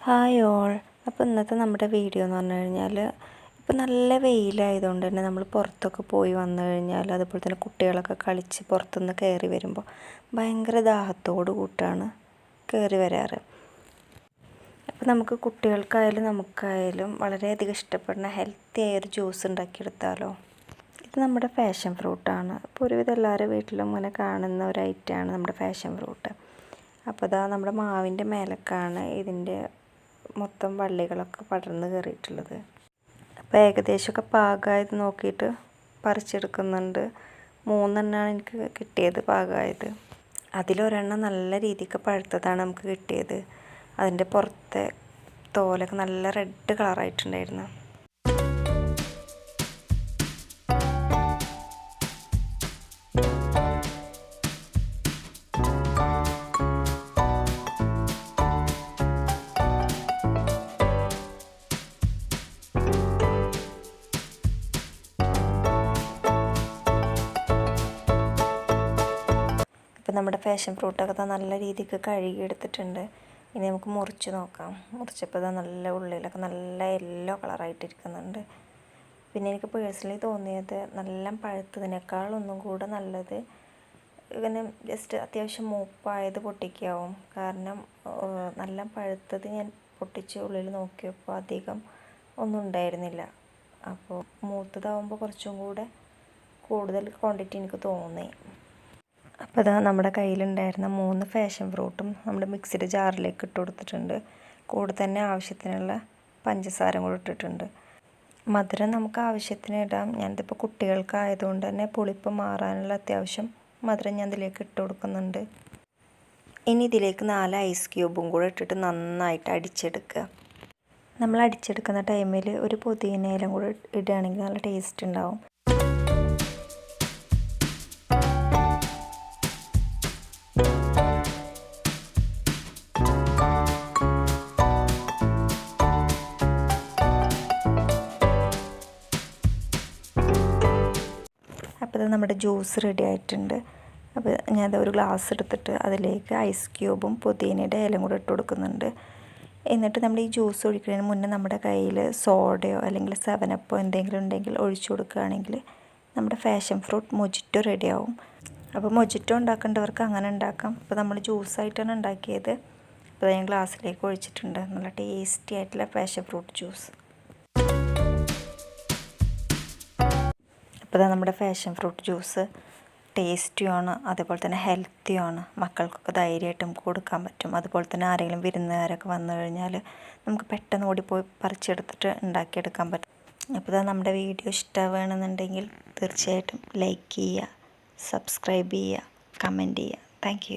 Hi all അപ്പോൾ ഇന്നത്തെ നമ്മുടെ വീഡിയോ എന്ന് പറഞ്ഞു കഴിഞ്ഞാൽ ഇപ്പോൾ നല്ല വെയിലായതുകൊണ്ട് തന്നെ നമ്മൾ പുറത്തൊക്കെ പോയി വന്നു കഴിഞ്ഞാൽ അതുപോലെ തന്നെ കുട്ടികളൊക്കെ കളിച്ച് പുറത്തുനിന്ന് കയറി വരുമ്പോൾ ഭയങ്കര ദാഹത്തോട് കൂട്ടാണ് കയറി വരാറ്. അപ്പോൾ നമുക്ക് കുട്ടികൾക്കായാലും നമുക്കായാലും വളരെയധികം ഇഷ്ടപ്പെടുന്ന ഹെൽത്തി ആയൊരു ജ്യൂസ് ഉണ്ടാക്കിയെടുത്താലോ? ഇത് നമ്മുടെ ഫാഷൻ ഫ്രൂട്ടാണ് ഇപ്പോൾ ഒരുവിധം എല്ലാവരുടെ വീട്ടിലും ഇങ്ങനെ കാണുന്ന ഒരു ഐറ്റമാണ് നമ്മുടെ ഫാഷൻ ഫ്രൂട്ട് അപ്പോൾ ഇതാ നമ്മുടെ മാവിന്റെ മേലക്കാണ് ഇതിന്റെ മൊത്തം വള്ളികളൊക്കെ പടർന്ന് കയറിയിട്ടുള്ളത്. അപ്പോൾ ഏകദേശമൊക്കെ പാകമായത് നോക്കിയിട്ട് പറിച്ചെടുക്കുന്നുണ്ട്. മൂന്നെണ്ണമാണ് എനിക്ക് കിട്ടിയത് പാകമായത് അതിലൊരെണ്ണം നല്ല രീതിക്ക് പഴുത്തതാണ് നമുക്ക് കിട്ടിയത്. അതിന്റെ പുറത്തെ തോലൊക്കെ നല്ല റെഡ് കളറായിട്ടുണ്ടായിരുന്നു. നമ്മുടെ ഫാഷൻ ഫ്രൂട്ടൊക്കെ നല്ല രീതിക്ക് കഴുകി എടുത്തിട്ടുണ്ട് ഇനി നമുക്ക് മുറിച്ച് നോക്കാം. മുറിച്ചപ്പോൾ ഇതാ നല്ല ഉള്ളിലൊക്കെ നല്ല യെല്ലോ കളറായിട്ടിരിക്കുന്നുണ്ട് പിന്നെ എനിക്ക് പേഴ്സണലി തോന്നിയത് നല്ല പഴുത്തതിനേക്കാൾ ഒന്നും കൂടെ നല്ലത് ഇങ്ങനെ ജസ്റ്റ് അത്യാവശ്യം മൂപ്പായത് പൊട്ടിക്കാവും. കാരണം നല്ല പഴുത്തത് ഞാൻ പൊട്ടിച്ച് ഉള്ളിൽ നോക്കിയപ്പോൾ അധികം ഒന്നും ഉണ്ടായിരുന്നില്ല. അപ്പോൾ മൂത്തതാവുമ്പോൾ കുറച്ചും കൂടെ കൂടുതൽ ക്വാണ്ടിറ്റി എനിക്ക് തോന്നി. അപ്പോൾ ഇതാ നമ്മുടെ കയ്യിലുണ്ടായിരുന്ന മൂന്ന് ഫാഷൻ ഫ്രൂട്ടും നമ്മുടെ മിക്സിഡ് ജാറിലേക്ക് ഇട്ട് കൊടുത്തിട്ടുണ്ട്. കൂടെ തന്നെ ആവശ്യത്തിനുള്ള പഞ്ചസാര കൂടെ ഇട്ടിട്ടുണ്ട്. മധുരം നമുക്ക് ആവശ്യത്തിന് ഇടാം. ഞാനിതിപ്പോൾ കുട്ടികൾക്കായതുകൊണ്ട് തന്നെ പുളിപ്പ് മാറാനുള്ള അത്യാവശ്യം മധുരം ഞാൻ ഇതിലേക്ക് ഇട്ട് കൊടുക്കുന്നുണ്ട്. ഇനി ഇതിലേക്ക് നാല് ഐസ് ക്യൂബും കൂടെ ഇട്ടിട്ട് നന്നായിട്ട് അടിച്ചെടുക്കുക. നമ്മൾ അടിച്ചെടുക്കുന്ന ടൈമിൽ ഒരു പുതിനയിലും കൂടെ ഇടുകയാണെങ്കിൽ നല്ല ടേസ്റ്റ് ഉണ്ടാവും. ഇത് നമ്മുടെ ജ്യൂസ് റെഡി ആയിട്ടുണ്ട്. അപ്പോൾ ഞാൻ ഒരു ഗ്ലാസ് എടുത്തിട്ട് അതിലേക്ക് ഐസ് ക്യൂബും പുതിനയുടെ ഇലയും കൂടെ ഇട്ട് കൊടുക്കുന്നുണ്ട്. എന്നിട്ട് നമ്മൾ ഈ ജ്യൂസ് ഒഴിക്കുന്നതിന് മുന്നേ നമ്മുടെ കയ്യിൽ സോഡയോ അല്ലെങ്കിൽ സെവനപ്പോ എന്തെങ്കിലും ഉണ്ടെങ്കിൽ ഒഴിച്ചു കൊടുക്കുകയാണെങ്കിൽ നമ്മുടെ ഫാഷൻ ഫ്രൂട്ട് മൊജിറ്റോ റെഡിയാവും അപ്പോൾ മൊജിറ്റോ ഉണ്ടാക്കേണ്ടവർക്ക് അങ്ങനെ ഉണ്ടാക്കാം. അപ്പോൾ നമ്മൾ ജ്യൂസായിട്ടാണ് ഉണ്ടാക്കിയത്. അപ്പോൾ ഞാൻ ഗ്ലാസ്സിലേക്ക് ഒഴിച്ചിട്ടുണ്ട്. നല്ല ടേസ്റ്റി ആയിട്ടുള്ള ഫാഷൻ ഫ്രൂട്ട് ജ്യൂസ് അപ്പോൾ നമ്മുടെ ഫാഷൻ ഫ്രൂട്ട് ജ്യൂസ് ടേസ്റ്റിയുമാണ് അതേപോലെ തന്നെ ഹെൽത്തിയുമാണ് മക്കൾക്കൊക്കെ ധൈര്യമായിട്ടും കൊടുക്കാൻ പറ്റും. അതുപോലെ തന്നെ ആരെങ്കിലും വിരുന്നുകാരൊക്കെ വന്നു കഴിഞ്ഞാൽ നമുക്ക് പെട്ടെന്ന് ഓടിപ്പോയി പറിച്ചെടുത്തിട്ട് ഉണ്ടാക്കിയെടുക്കാൻ പറ്റും. അപ്പോൾ ഇതാ നമ്മുടെ വീഡിയോ ഇഷ്ടമാണെന്നുണ്ടെങ്കിൽ തീർച്ചയായിട്ടും ലൈക്ക് ചെയ്യുക സബ്സ്ക്രൈബ് ചെയ്യുക കമന്റ് ചെയ്യുക. താങ്ക്